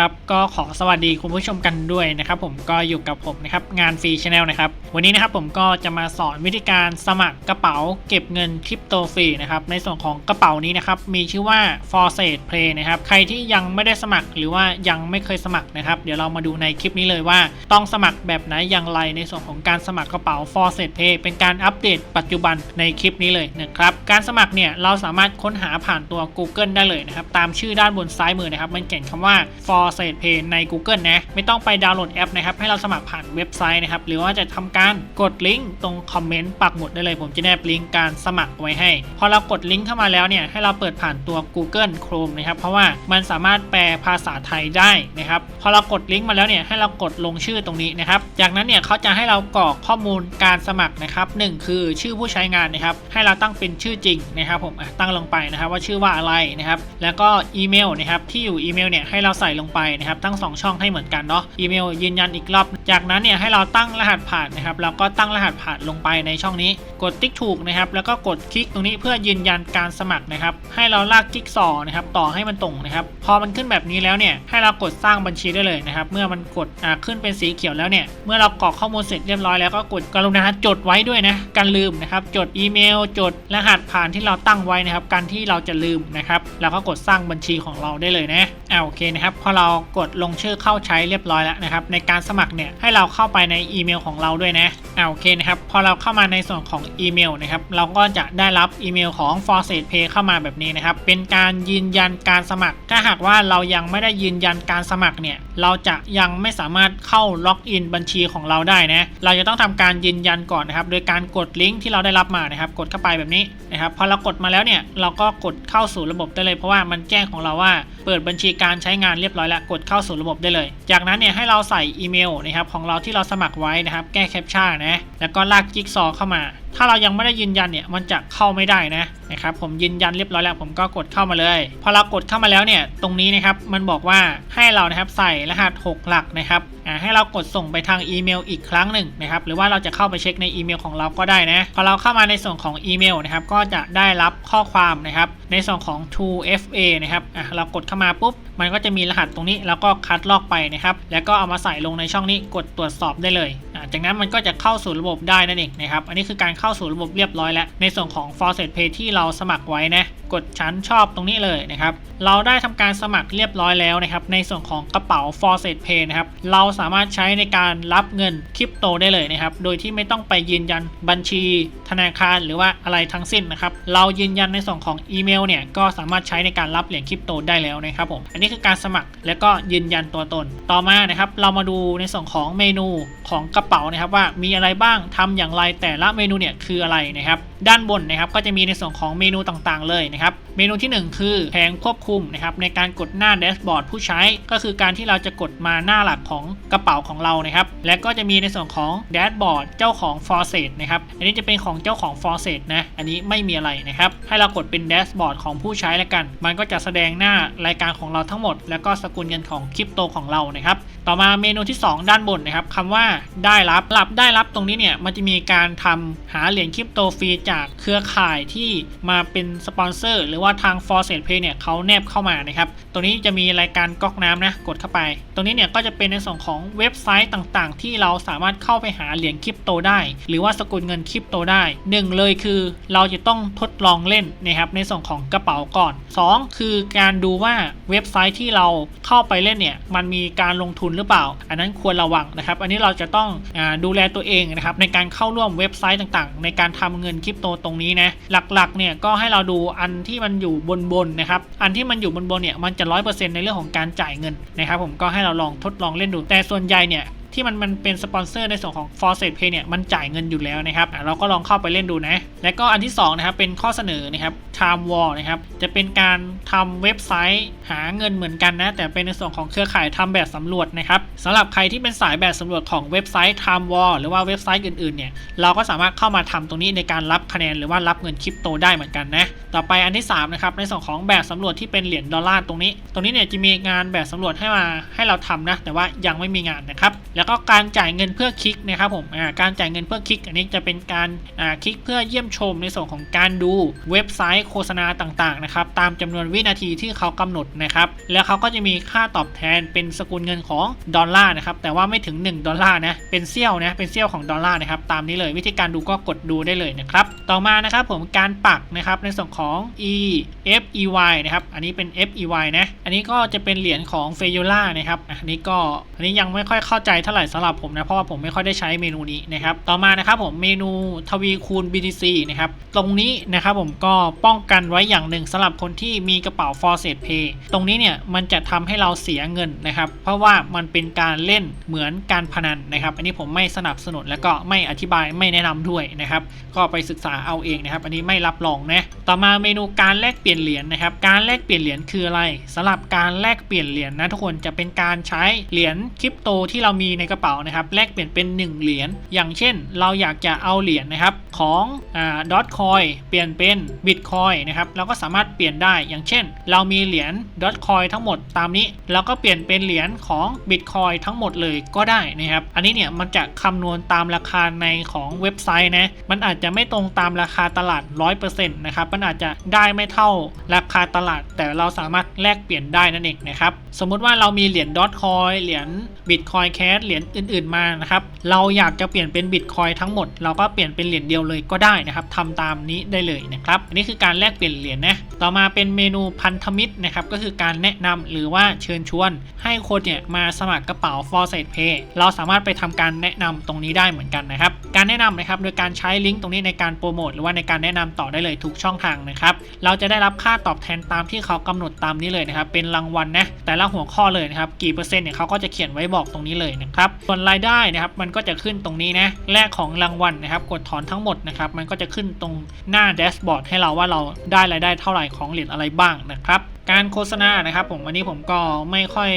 ครับก็ขอสวัสดีคุณผู้ชมกันด้วยนะครับ ผมก็อยู่กับผมนะครับงานฟรีชาแนลนะครับวันนี้นะครับผมก็จะมาสอนวิธีการสมัครกระเป๋าเก็บเงินคริปโตฟรีนะครับในส่วนของกระเป๋านี้นะครับมีชื่อว่า f o r s a t Play นะครับใครที่ยังไม่ได้สมัครหรือว่ายังไม่เคยสมัครนะครับ เดี๋ยวเรามาดูในคลิปนี้เลยว่า ต้องสมัครแบบไหนอย่างไรในส่วนของการสมัครกระเป๋า f o r s a t Play เป็นการอัปเดตปัจจุบันในคลิปนี้เลยนะครับการสมัครเนี่ยเราสามารถค้นหาผ่านตัว Google ได้เลยนะครับตามชื่อด้านบนซ้ายมือนะครับมันเขียนคำว่า for s a t Pay ใน Google นะ ไม่ต้องไปดาวน์โหลดแอปนะครับ ให้เราสมัครผ่านเว็บไซต์นะครับ หรือว่าจะทำการกดลิงก์ตรงคอมเมนต์ปักหมุดได้เลย ผมจะแนบลิงก์การสมัครไว้ให้ พอเรากดลิงก์เข้ามาแล้วเนี่ย ให้เราเปิดผ่านตัว Google Chrome นะครับ เพราะว่ามันสามารถแปลภาษาไทยได้นะครับ พอเรากดลิงก์มาแล้วเนี่ย ให้เรากดลงชื่อตรงนี้นะครับ จากนั้นเนี่ยเขาจะให้เรากรอกข้อมูลการสมัครนะครับหนึ่งคือชื่อผู้ใช้งานนะครับ ให้เราตั้งเป็นชื่อจริงนะครับ ผมตั้งลงไปนะครับว่าชื่อว่าอะไรนะครับ แล้วก็อีเมลนะครับที่อยู่อีเมลเนี่ยให้เราใส่ลงไปนะครับทั้งสองช่องให้เหมือนกันเนาะอีเมลยืนยันอีกรอบ จากนั้นเนี่ยให้เราตั้งรหัสผ่านนะครับแล้วก็ตั้งรหัสผ่านลงไปในช่องนี้ กดติ๊กถูกนะครับแล้วก็กดคลิกตรงนี้เพื่อยืนยันการสมัครนะครับให้เราลากจิ๊กซอนะครับต่อให้มันตรงนะครับพอมันขึ้นแบบนี้แล้วเนี่ยให้เรากดสร้างบัญชีได้เลยนะครับเมื่อมันกดขึ้นเป็นสีเขียวแล้วเนี่ยเมื่อเรากรอกข้อมูลเสร็จเรียบร้อยแล้วก็กดกรุณาจดไว้ด้วยนะการลืมนะครับจดอีเมล จดรหัสผ่านที่เราตั้งไว้นะครับการที่เราจะลืมนะครับแล้วก็กดสร้างบัญชีของเราได้เลยนะอ่าโอเคนะครับพอเรารากดลงชื่อเข้าใช้เรียบร้อยแล้วนะครับ ในการสมัครเนี่ยให้เราเข้าไปในอีเมลของเราด้วยนะอ่าโอเคนะครับ พอเราเข้ามาในส่วนของอีเมลนะครับ เราก็จะได้รับอีเมลของ f o r s a t Pay เข้ามาแบบนี้นะครับ เป็นการยืนยันการสมัคร ถ้าหากว่าเรายังไม่ได้ยืนยันการสมัครเนี่ย เราจะยังไม่สามารถเข้าล็อกอินบัญชีของเราได้นะ เราจะต้องทำการยืนยันก่อนนะครับ โดยการกดลิงก์ที่เราได้รับมานะครับ กดเข้าไปแบบนี้นะครับ พอเรากดมาแล้วเนี่ย เราก็กดเข้าสู่ระบบได้เลย เพราะว่ามันแจ้งของเราว่าเปิดบัญชีการใช้งานเรียบร้อยแล้วกดเข้าสู่ระบบได้เลย จากนั้นเนี่ยให้เราใส่อีเมลนะครับของเราที่เราสมัครไว้นะครับแก้แคปชั่นนะแล้วก็ลากจิ๊กซอเข้ามา ถ้าเรายังไม่ได้ยืนยันเนี่ยมันจะเข้าไม่ได้นะนะครับผมยืนยันเรียบร้อยแล้วผมก็กดเข้ามาเลย พอเรากดเข้ามาแล้วเนี่ยตรงนี้นะครับมันบอกว่าให้เรานะครับใส่รหัส 6 หลักนะครับอ่าให้เรากดส่งไปทางอีเมลอีกครั้งหนึ่งนะครับหรือว่าเราจะเข้าไปเช็คในอีเมลของเราก็ได้นะพอเราเข้ามาในส่วนของอีเมลนะครับก็จะได้รับข้อความนะครับในส่วนของ 2FA นะครับอะเรากดเข้ามาปุ๊บ มันก็จะมีรหัสตรงนี้แล้วก็คัดลอกไปนะครับ แล้วก็เอามาใส่ลงในช่องนี้กดตรวจสอบได้เลยจากนั้นมันก็จะเข้าสู่ระบบได้นั่นเองนะครับ อันนี้คือการเข้าสู่ระบบเรียบร้อยแล้ว ในส่วนของ f o r s e t Pay ที่เราสมัครไว้นะ กดชั้นชอบตรงนี้เลยนะครับ เราได้ทำการสมัครเรียบร้อยแล้วนะครับ ในส่วนของกระเป๋า f o r s e t Pay นะครับ เราสามารถใช้ในการรับเงินคริปโตได้เลยนะครับ โดยที่ไม่ต้องไปยืนยันบัญชี ธนาคารหรือว่าอะไรทั้งสิ้นนะครับ เรายืนยันในส่วนของอีเมลเนี่ยก็สามารถใช้ในการรับเหรียญคริปโตได้แล้วนะครับผม อันนี้คือการสมัครและก็ยืนยันตัวตน ต่อมานะครับเรามาดูในส่วนของเมนูของกระเป๋านะครับว่ามีอะไรบ้างทำอย่างไรแต่ละเมนูเนี่ยคืออะไรนะครับ ด้านบนนะครับก็จะมีในส่วนของเมนูต่างๆเลยนะครับเมนูที่ 1 คือแผงควบคุมนะครับในการกดหน้าแดชบอร์ดผู้ใช้ ก็คือการที่เราจะกดมาหน้าหลักของกระเป๋าของเรานะครับและก็จะมีในส่วนของแดชบอร์ดเจ้าของ f o r s e t นะครับอันนี้จะเป็นของเจ้าของ f o r s e t นะอันนี้ไม่มีอะไรนะครับให้เรากดเป็นแดชบอร์ดของผู้ใช้แล้วกัน มันก็จะแสดงหน้ารายการของเราทั้งหมด แล้วก็สกุลเงินของคริปโตของเรานะครับต่อมาเมนูที่ 2 ด้านบนนะครับคำว่าได้รับรับได้รับตรงนี้เนี่ยมันจะมีการทำหาเหรียญคริปโตฟรีจากเครือข่ายที่มาเป็นสปอนเซอร์หรือว่าทาง f o r s e t Pay เนี่ยเขาแนบเข้ามานะครับ ตรงนี้จะมีรายการก๊อกน้ำนะ กดเข้าไป ตรงนี้เนี่ยก็จะเป็นในส่วนของเว็บไซต์ต่างๆ ที่เราสามารถเข้าไปหาเหรียญคริปโตได้ หรือว่าสกุลเงินคริปโตได้หนึ่งเลยคือเราจะต้องทดลองเล่นนะครับในส่วนของกระเป๋าก่อน 2 คือการดูว่าเว็บไซต์ที่เราเข้าไปเล่นเนี่ยมันมีการลงทุนหรือเปล่า อันนั้นควรระวังนะครับ อันนี้เราจะต้องอดูแลตัวเองนะครับในการเข้าร่วมเว็บไซต์ต่างๆ ในการทำเงินคริปโตตรงนี้นะหลักๆเนี่ยก็ให้เราดูอันที่มันอยู่บนบนนะครับ อันที่มันอยู่บนบนเนี่ยมันจะร้อยเปอร์เซ็นต์ในเรื่องของการจ่ายเงินนะครับผมก็ให้เราลองทดลองเล่นดู แต่ส่วนใหญ่เนี่ย ที่มันมันเป็นสปอนเซอร์ในส่วนของ f o r s e t Pay เนี่ยมันจ่ายเงินอยู่แล้วนะครับเราก็ลองเข้าไปเล่นดูนะ และก็อันที่2นะครับเป็นข้อเสนอนะครับ Time Wall นะครับจะเป็นการทำเว็บไซต์หาเงินเหมือนกันนะ แต่เป็นในส่วนของเครือข่ายทำแบบสำรวจนะครับสำหรับใครที่เป็นสายแบบสำรวจของเว็บไซต์ Time Wall หรือว่าเว็บไซต์อื่นๆเนี่ยเราก็สามารถเข้ามาทำตรงนี้ในการรับคะแนนหรือว่ารับเงินคริปโตได้เหมือนกันนะต่อไปอันที่3นะครับในส่วนของแบบสำรวจที่เป็นเหรียญดอลลาร์ตรงนี้ ตรงนี้เนี่ยจะมีงานแบบสำรวจให้มาให้เราทำนะแต่ว่ายังไม่มีงานนะครับแแล้วก็การจ่ายเงินเพื่อคลิกนะครับผมการจ่ายเงินเพื่อคลิก อันนี้จะเป็นการคลิกเพื่อเยี่ยมชมในส่วนของการดูเว็บไซต์โฆษณาต่างๆนะครับตามจำนวนวินาทีที่เขากำหนดนะครับแล้วเขาก็จะมีค่าตอบแทนเป็นสกุลเงินของดอลลาร์นะครับแต่ว่าไม่ถึง 1 ดอลลาร์นะเป็นเซี่ยวนะเป็นเซี่ยวของดอลลาร์นะครับตามนี้เลยวิธีการดูก็กดดูได้เลยนะครับต่อมานะครับผมการปักนะครับในส่วนของ e f e y นะครับอันนี้เป็น f e y นะอันนี้ก็จะเป็นเหรียญของเฟ u ล่านะครับอันนี้ก็อันนี้ยังไม่ค่อยเข้าใจเท่าไหร่สำหรับผมนะเพราะว่าผมไม่ค่อยได้ใช้เมนูนี้นะครับต่อมานะครับผมเมนูทวีคูณ BTC นะครับตรงนี้นะครับผมก็ป้องกันไว้อย่างหนึ่งสำหรับคนที่มีกระเป๋า f o r s e t Pay ตรงนี้เนี่ยมันจะทำให้เราเสียเงินนะครับเพราะว่ามันเป็นการเล่นเหมือนการพนันนะครับ อันนี้ผมไม่สนับสนุนแล้วก็ไม่อธิบายไม่แนะนำด้วยนะครับก็ไปศึกษาเอาเองนะครับ อันนี้ไม่รับรองนะต่อมาเมนูการแลกเปลี่ยนเหรียญนะครับการแลกเปลี่ยนเหรียญคืออะไรสำหรับการแลกเปลี่ยนเหรียญนะทุกคนจะเป็นการใช้เหรียญคริปโตที่เรามีในกระเป๋านะครับแลกเปลี่ยนเป็น 1 เหรียญอย่างเช่น เราอยากจะเอาเหรียญนะครับของดอทคอยเปลี่ยนเป็นบิตคอยนะครับเราก็สามารถเปลี่ยนได้อย่างเช่น เรามีเหรียญดอทคอยทั้งหมดตามนี้เราก็เปลี่ยนเป็นเหรียญของบิตคอยทั้งหมดเลยก็ได้นะครับอันนี้เนี่ยมันจะคำนวณตามราคาในของเว็บไซต์นะมันอาจจะไม่ตรงตามราคาตลาด 100%นะครับมันอาจจะได้ไม่เท่าราคาตลาด แต่เราสามารถแลกเปลี่ยนได้นั่นเองนะครับสมมุติว่าเรามีเหรียญดอทคอยเหรียญบิตคอยแคสเหรียญอื่น ๆมานะครับเราอยากจะเปลี่ยนเป็นบิตคอยทั้งหมด เราก็เปลี่ยนเป็นเหรียญเดียวเลยก็ได้นะครับทำตามนี้ได้เลยนะครับอันนี้คือการแลกเปลี่ยนเหรียญนะต่อมาเป็นเมนูพันธมิตรนะครับก็คือการแนะนำหรือว่าเชิญชวน ให้คนเนี่ยมาสมัครกระเป๋า f o r s e t Pay เราสามารถไปทำการแนะนำตรงนี้ได้เหมือนกันนะครับ การแนะนำนะครับโดยการใช้ลิงก์ตรงนี้ในการโปรโมทหรือว่าในการแนะนำต่อได้เลยทุกช่องทางนะครับเราจะได้รับค่าตอบแทนตามที่เขากำหนดตามนี้เลยนะครับเป็นรางวัลนะแต่ละหัวข้อเลยนะครับกี่เปอร์เซ็นต์เนี่ยเขาก็จะเขียนไว้บอกตรงนี้เลยนะครับส่วนรายได้นะครับมันก็จะขึ้นตรงนี้นะแลกของรางวัลนะครับกดถอนทั้งหมดนะครับมันก็จะขึ้นตรงหน้าแดชบอร์ดให้เราว่าเราได้รายได้เท่าไหร่ของเหรียญอะไรบ้างนะครับ การโฆษณานะครับผมวันนี้ผมก็ไม่ค่อย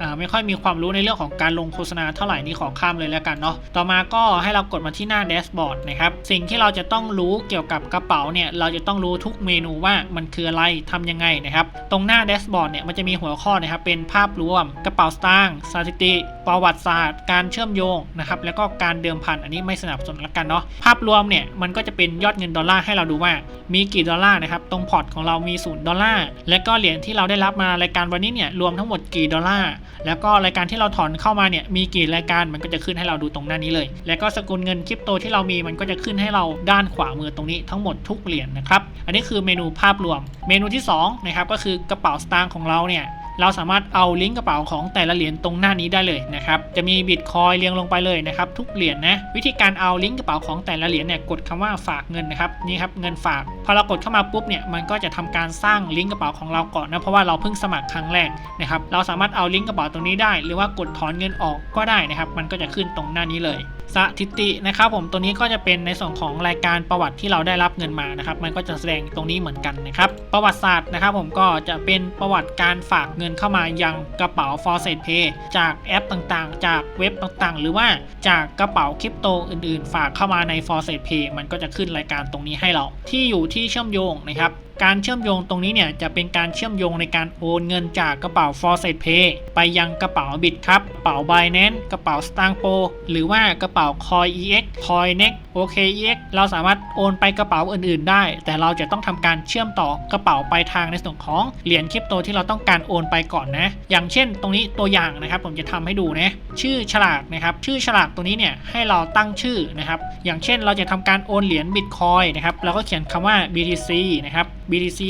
อไม่ค่อยมีความรู้ในเรื่องของการลงโฆษณาเท่าไหร่นี่ขอข้ามเลยแล้วกันเนาะต่อมาก็ให้เรากดมาที่หน้าแดชบอร์ดนะครับสิ่งที่เราจะต้องรู้เกี่ยวกับกระเป๋าเนี่ยเราจะต้องรู้ทุกเมนูว่ามันคืออะไรทำยังไงนะครับตรงหน้าแดชบอร์ดเนี่ยมันจะมีหัวข้อนะครับเป็นภาพรวมกระเป๋าสตางค์สถิติ ประวัติศาสตร์ การเชื่อมโยงนะครับแล้วก็การเดิมพันอันนี้ไม่สนับสนุนแล้วกันเนาะภาพรวมเนี่ยมันก็จะเป็นยอดเงินดอลลาร์ให้เราดูว่ามีกี่ดอลลาร์นะครับตรงพอร์ตของเรามีศูนย์ดอลลาร์และก็เหรียญที่เราได้รับมารายการวันนี้เนี่ยรวมทั้งหมดกี่ดอลลาร์แล้วก็รายการที่เราถอนเข้ามาเนี่ยมีกี่รายการมันก็จะขึ้นให้เราดูตรงหน้านี้เลย แล้วก็สกุลเงินคริปโตที่เรามีมันก็จะขึ้นให้เราด้านขวามือตรงนี้ทั้งหมดทุกเหรียญนะครับอันนี้คือเมนูภาพรวม เมนูที่สองนะครับก็คือกระเป๋าสตางค์ของเราเนี่ย เราสามารถเอาลิงก์กระเป๋าของแต่ละเหรียญตรงหน้านี้ได้เลยนะครับ จะมีบิตคอยเรียงลงไปเลยนะครับทุกเหรียญนะวิธีการเอาลิงก์กระเป๋าของแต่ละเหรียญเนี่ยกดคำว่าฝากเงินนะครับนี่ครับเงินฝาก พอเรากดเข้ามาปุ๊บเนี่ยมันก็จะทำการสร้างลิงก์กระเป๋าของเราก่อนนะเพราะว่าเราเพิ่งสมัครครั้งแรกนะครับเราสามารถเอาลิงก์กระเป๋าตรงนี้ได้ หรือว่ากดถอนเงินออกก็ได้นะครับมันก็จะขึ้นตรงหน้านี้เลยสถิตินะครับผมตัวนี้ก็จะเป็นในส่วนของรายการประวัติที่เราได้รับเงินมานะครับมันก็จะแสดงตรงนี้เหมือนกันนะครับประวัติศาสตร์นะครับผมก็จะเป็นประวัติการฝากเงินเข้ามายังกระเป๋า f o r s e t Pay จากแอปต่างๆ จากเว็บต่างๆ หรือว่าจากกระเป๋าคริปโตอื่นๆ ฝากเข้ามาใน f o r s e t Pay มันก็จะขึ้นรายการตรงนี้ให้เราที่อยู่ที่เชื่อมโยงนะครับ การเชื่อมโยงตรงนี้เนี่ยจะเป็นการเชื่อมโยงในการโอนเงินจากกระเป๋า f o r s e t Pay ไปยังกระเป๋าบิตครับกระเป๋า Binance กระเป๋า s t a n g p o หรือว่ากระเป๋า Coin EX Coinex OKEX เราสามารถโอนไปกระเป๋าอื่นๆ ได้ แต่เราจะต้องทำการเชื่อมต่อกระเป๋าปลายทางในส่วนของเหรียญคริปโตที่เราต้องการโอนไปก่อนนะ อย่างเช่น ตรงนี้ตัวอย่างนะครับ ผมจะทำให้ดูนะชื่อฉลากนะครับชื่อฉลากตัวนี้เนี่ยให้เราตั้งชื่อนะครับอย่างเช่นเราจะทำการโอนเหรียญบิตคอยนะครับเราก็เขียนคำว่า BTC นะครับ BTC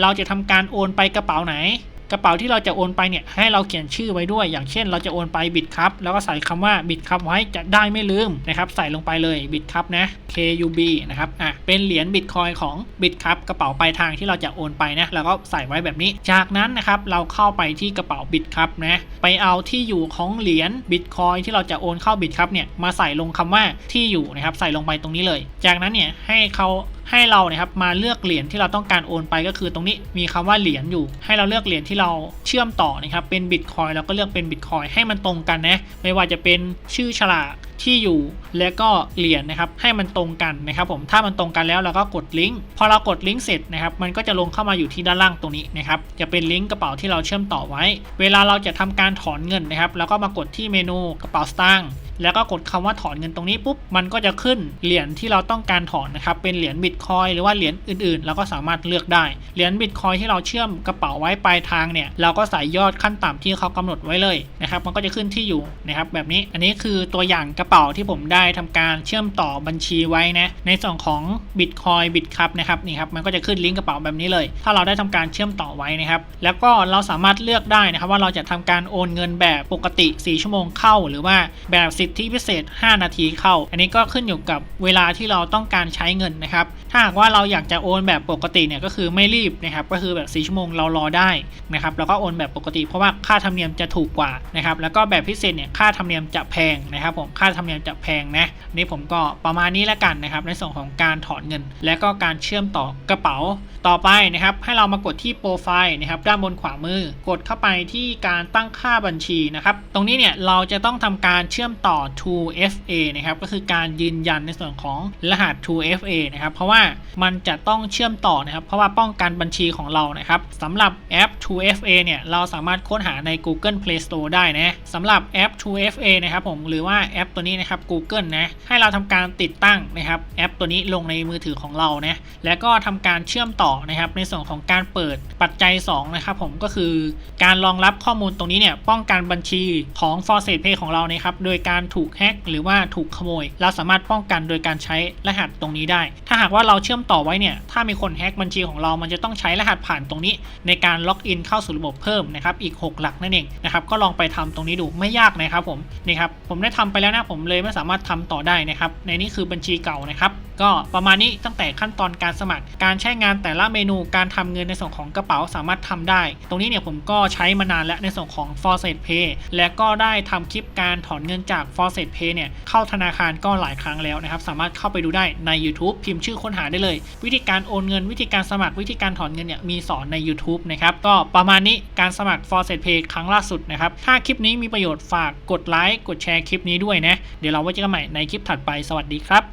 เราจะทำการโอนไปกระเป๋าไหน กระเป๋าที่เราจะโอนไปเนี่ยให้เราเขียนชื่อไว้ด้วย อย่างเช่น เราจะโอนไปบิตครับแล้วก็ใส่คำว่าบิตครับไว้จะได้ไม่ลืมนะครับใส่ลงไปเลยบิตครับนะ KUB นะครับอะเป็นเหรียญบิตคอยของบิตครับกระเป๋าปลายทางที่เราจะโอนไปนะแล้วก็ใส่ไว้แบบนี้ จากนั้นนะครับเราเข้าไปที่กระเป๋าบิตครับนะไปเอาที่อยู่ของเหรียญบิตคอยที่เราจะโอนเข้าบิตครับเนี่ยมาใส่ลงคำว่าที่อยู่นะครับใส่ลงไปตรงนี้เลย จากนั้นเนี่ยให้เขา ให้เราเนะครับมาเลือกเหรียญที่เราต้องการโอนไปก็คือตรงนี้มีคำว่าเหรียญอยู่ ให้เราเลือกเหรียญที่เราเชื่อมต่อนะครับเป็นบิตคอยเราก็เลือกเป็นบิตคอยให้มันตรงกันนะไม่ว่าจะเป็นชื่อฉลากที่อยู่และก็เหรียญนะครับให้มันตรงกันนะครับผมถ้ามันตรงกันแล้วเราก็กดลิงก์พอเรากดลิงก์เสร็จนะครับมันก็จะลงเข้ามาอยู่ที่ด้านล่างตรงนี้นะครับจะเป็นลิงก์กระเป๋าที่เราเชื่อมต่อไว้ เวลาเราจะทำการถอนเงินนะครับแล้วก็มากดที่เมนูกระเป๋าสตางค์ แล้วก็กดคำว่าถอนเงินตรงนี้ปุ๊บมันก็จะขึ้นเหรียญที่เราต้องการถอนนะครับเป็นเหรียญบิตคอยหรือว่าเหรียญอื่นๆ เราก็สามารถเลือกได้ เหรียญบิตคอยที่เราเชื่อมกระเป๋าไว้ปลายทางเนี่ยเราก็ใส่ยอดขั้นต่ำที่เขากำหนดไว้เลยนะครับมันก็จะขึ้นที่อยู่นะครับแบบนี้อันนี้คือตัวอย่างกระเป๋าที่ผมได้ทำการเชื่อมต่อบัญชีไว้นะในส่วนของบิตคอยบิตครับนะครับนี่ครับมันก็จะขึ้นลิงก์กระเป๋าแบบนี้เลย ถ้าเราได้ทำการเชื่อมต่อไว้นะครับแล้วก็เราสามารถเลือกได้นะครับว่าเราจะทำการโอนเงินแบบปกติ 4 ชั่วโมงเข้า หรือว่าแบบธิพิเศษ 5 นาทีเข้า อันนี้ก็ขึ้นอยู่กับเวลาที่เราต้องการใช้เงินนะครับ ถ้าหากว่าเราอยากจะโอนแบบปกติเนี่ยก็คือไม่รีบนะครับ ก็คือแบบ4ชั่วโมงเรารอได้นะครับแล้วก็โอนแบบปกติเพราะว่าค่าธรรมเนียมจะถูกกว่านะครับ แล้วก็แบบพิเศษเนี่ยค่าธรรมเนียมจะแพงนะครับผมค่าธรรมเนียมจะแพงนะนี่ผมก็ประมาณนี้แล้วกันนะครับในส่วนของการถอนเงิน และก็การเชื่อมต่อกระเป๋าต่อไปนะครับให้เรามากดที่โปรไฟล์นะครับด้านบนขวามือกดเข้าไปที่การตั้งค่าบัญชีนะครับตรงนี้เนี่ยเราจะต้องทำการเชื่อมต่อ 2FA นะครับก็คือการยืนยันในส่วนของรหัส 2FA นะครับเพราะว่ามันจะต้องเชื่อมต่อนะครับเพราะว่าป้องกันบัญชีของเรานะครับสำหรับแอป 2FA เนี่ยเราสามารถค้นหาใน Google Play Store ได้นะสำหรับแอป 2FA นะครับผมหรือว่าแอปตัวนี้นะครับ Google นะให้เราทำการติดตั้งนะครับแอปตัวนี้ลงในมือถือของเรานะแล้วก็ทำการเชื่อมต่อนะครับในส่วนของการเปิดปัจจัย2นะครับผมก็คือการรองรับข้อมูลตรงนี้เนี่ยป้องกันบัญชีของ f o r s e Pay ของเรานะครับโดยการถูกแฮ็กหรือว่าถูกขโมย เราสามารถป้องกันโดยการใช้รหัสตรงนี้ได้ ถ้าหากว่าเราเชื่อมต่อไว้เนี่ย ถ้ามีคนแฮ็กบัญชีของเรา มันจะต้องใช้รหัสผ่านตรงนี้ ในการล็อกอินเข้าสู่ระบบเพิ่มนะครับ อีก 6 หลักนั่นเองนะครับ ก็ลองไปทำตรงนี้ดู ไม่ยากนะครับผม นี่ครับ ผมได้ทำไปแล้วนะ ผมเลยไม่สามารถทำต่อได้นะครับ ในนี้คือบัญชีเก่านะครับก็ประมาณนี้ตั้งแต่ขั้นตอนการสมัคร การใช้งานแต่ละเมนูการทำเงินในส่วนของกระเป๋าสามารถทำได้ ตรงนี้เนี่ยผมก็ใช้มานานแล้วในส่วนของ f o r s e Pay และก็ได้ทำคลิปการถอนเงินจาก f o r s e Pay เนี่ยเข้าธนาคารก็หลายครั้งแล้วนะครับสามารถเข้าไปดูได้ใน YouTube พิมพ์ชื่อค้นหาได้เลย วิธีการโอนเงินวิธีการสมัครวิธีการถอนเงินเนี่ยมีสอนใน YouTube นะครับก็ประมาณนี้การสมัคร f o r s e Pay ครั้งล่าสุดนะครับถ้าคลิปนี้มีประโยชน์ฝากกดไลค์กดแชร์คลิปนี้ด้วยนะเดี๋ยวเราไว้เจอกันใหม่ในคลิปถัดไปสวัสดีครับ